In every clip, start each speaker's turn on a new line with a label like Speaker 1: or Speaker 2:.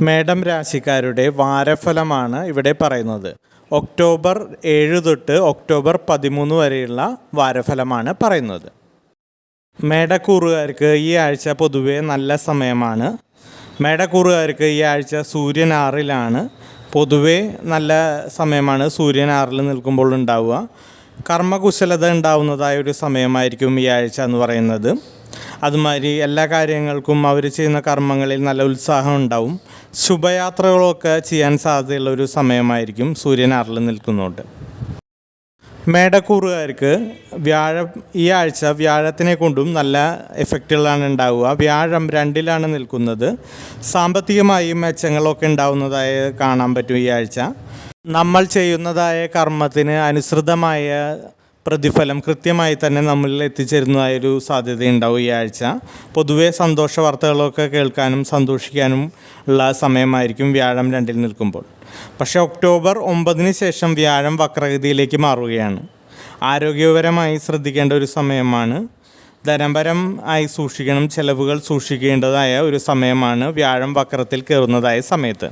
Speaker 1: മേടം രാശിക്കാരുടെ വാരഫലമാണ് ഇവിടെ പറയുന്നത്. ഒക്ടോബർ ഏഴ് തൊട്ട് ഒക്ടോബർ പതിമൂന്ന് വരെയുള്ള വാരഫലമാണ് പറയുന്നത്. മേടക്കൂറുകാർക്ക് ഈ ആഴ്ച പൊതുവെ നല്ല സമയമാണ്. മേടക്കൂറുകാർക്ക് ഈ ആഴ്ച സൂര്യൻ ആറിലാണ്. പൊതുവെ നല്ല സമയമാണ് സൂര്യൻ ആറിൽ നിൽക്കുമ്പോൾ ഉണ്ടാവുക. കർമ്മകുശലത ഉണ്ടാവുന്നതായ ഒരു സമയമായിരിക്കും ഈ ആഴ്ച എന്ന് പറയുന്നത്. അതുമാതിരി എല്ലാ കാര്യങ്ങൾക്കും അവർ ചെയ്യുന്ന കർമ്മങ്ങളിൽ നല്ല ഉത്സാഹം ഉണ്ടാവും. ശുഭയാത്രകളൊക്കെ ചെയ്യാൻ സാധ്യതയുള്ള ഒരു സമയമായിരിക്കും സൂര്യൻ ആറിൽ നിൽക്കുന്നുണ്ട്. മേടക്കൂറുകാർക്ക് വ്യാഴം ഈ ആഴ്ച വ്യാഴത്തിനെ കൊണ്ടും നല്ല എഫക്റ്റുകളാണ് ഉണ്ടാവുക. വ്യാഴം രണ്ടിലാണ് നിൽക്കുന്നത്. സാമ്പത്തികമായി മെച്ചങ്ങളൊക്കെ ഉണ്ടാവുന്നതായി കാണാൻ പറ്റും ഈ ആഴ്ച. നമ്മൾ ചെയ്യുന്നതായ കർമ്മത്തിന് അനുസൃതമായ പ്രതിഫലം കൃത്യമായി തന്നെ നമ്മളിൽ എത്തിച്ചേരുന്നതായൊരു സാധ്യതയുണ്ടാവും ഈ ആഴ്ച. പൊതുവെ സന്തോഷ വാർത്തകളൊക്കെ കേൾക്കാനും സന്തോഷിക്കാനും ഉള്ള സമയമായിരിക്കും വ്യാഴം രണ്ടിൽ നിൽക്കുമ്പോൾ. പക്ഷേ ഒക്ടോബർ ഒമ്പതിന് ശേഷം വ്യാഴം വക്രഗതിയിലേക്ക് മാറുകയാണ്. ആരോഗ്യപരമായി ശ്രദ്ധിക്കേണ്ട ഒരു സമയമാണ്. ധനപരം ആയി സൂക്ഷിക്കണം ചെലവുകൾ സൂക്ഷിക്കേണ്ടതായ ഒരു സമയമാണ് വ്യാഴം വക്രത്തിൽ കയറുന്നതായ സമയത്ത്.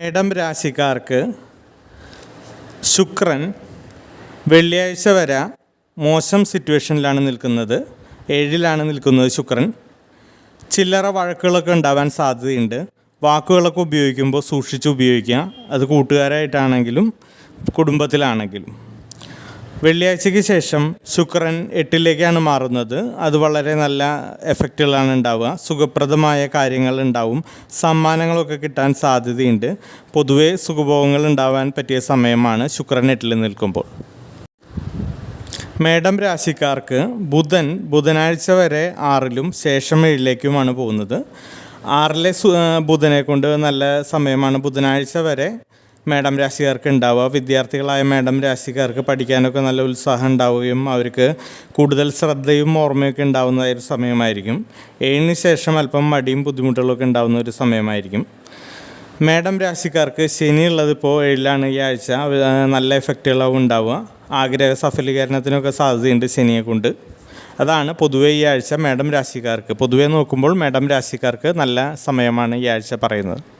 Speaker 1: മേടം രാശിക്കാർക്ക് ശുക്രൻ വെള്ളിയാഴ്ച വരെ മോശം സിറ്റുവേഷനിലാണ് നിൽക്കുന്നത്. ഏഴിലാണ് നിൽക്കുന്നത് ശുക്രൻ. ചില്ലറ വഴക്കുകളൊക്കെ ഉണ്ടാവാൻ സാധ്യതയുണ്ട്. വാക്കുകളൊക്കെ ഉപയോഗിക്കുമ്പോൾ സൂക്ഷിച്ച് ഉപയോഗിക്കുക. അത് കൂട്ടുകാരായിട്ടാണെങ്കിലും കുടുംബത്തിലാണെങ്കിലും. വെള്ളിയാഴ്ചയ്ക്ക് ശേഷം ശുക്രൻ എട്ടിലേക്കാണ് മാറുന്നത്. അത് വളരെ നല്ല എഫക്റ്റുകളാണ് ഉണ്ടാവുക. സുഖപ്രദമായ കാര്യങ്ങൾ ഉണ്ടാവും. സമ്മാനങ്ങളൊക്കെ കിട്ടാൻ സാധ്യതയുണ്ട്. പൊതുവേ സുഖഭോഗങ്ങൾ ഉണ്ടാവാൻ പറ്റിയ സമയമാണ് ശുക്രൻ എട്ടിൽ നിൽക്കുമ്പോൾ. മേടം രാശിക്കാർക്ക് ബുധൻ ബുധനാഴ്ച വരെ ആറിലും ശേഷം ഏഴിലേക്കുമാണ് പോകുന്നത്. ആറിലെ ബുധനെ കൊണ്ട് നല്ല സമയമാണ് ബുധനാഴ്ച വരെ മേഡം രാശിക്കാർക്ക് ഉണ്ടാവുക. വിദ്യാർത്ഥികളായ മേഡം രാശിക്കാർക്ക് പഠിക്കാനൊക്കെ നല്ല ഉത്സാഹം ഉണ്ടാവുകയും അവർക്ക് കൂടുതൽ ശ്രദ്ധയും ഓർമ്മയൊക്കെ ഉണ്ടാവുന്ന ഒരു സമയമായിരിക്കും. ഏഴിന് ശേഷം അല്പം മടിയും ബുദ്ധിമുട്ടുകളൊക്കെ ഉണ്ടാവുന്ന ഒരു സമയമായിരിക്കും. മേഡം രാശിക്കാർക്ക് ശനിയുള്ളത് ഇപ്പോൾ ഏഴിലാണ് ഈ ആഴ്ച. നല്ല എഫക്റ്റുകളാവും ഉണ്ടാവുക. ആഗ്രഹ സഫലീകരണത്തിനൊക്കെ സാധ്യതയുണ്ട് ശനിയെ കൊണ്ട്. അതാണ് പൊതുവേ ഈ ആഴ്ച മേഡം രാശിക്കാർക്ക്. പൊതുവേ നോക്കുമ്പോൾ മേഡം രാശിക്കാർക്ക് നല്ല സമയമാണ് ഈ ആഴ്ച പറയുന്നത്.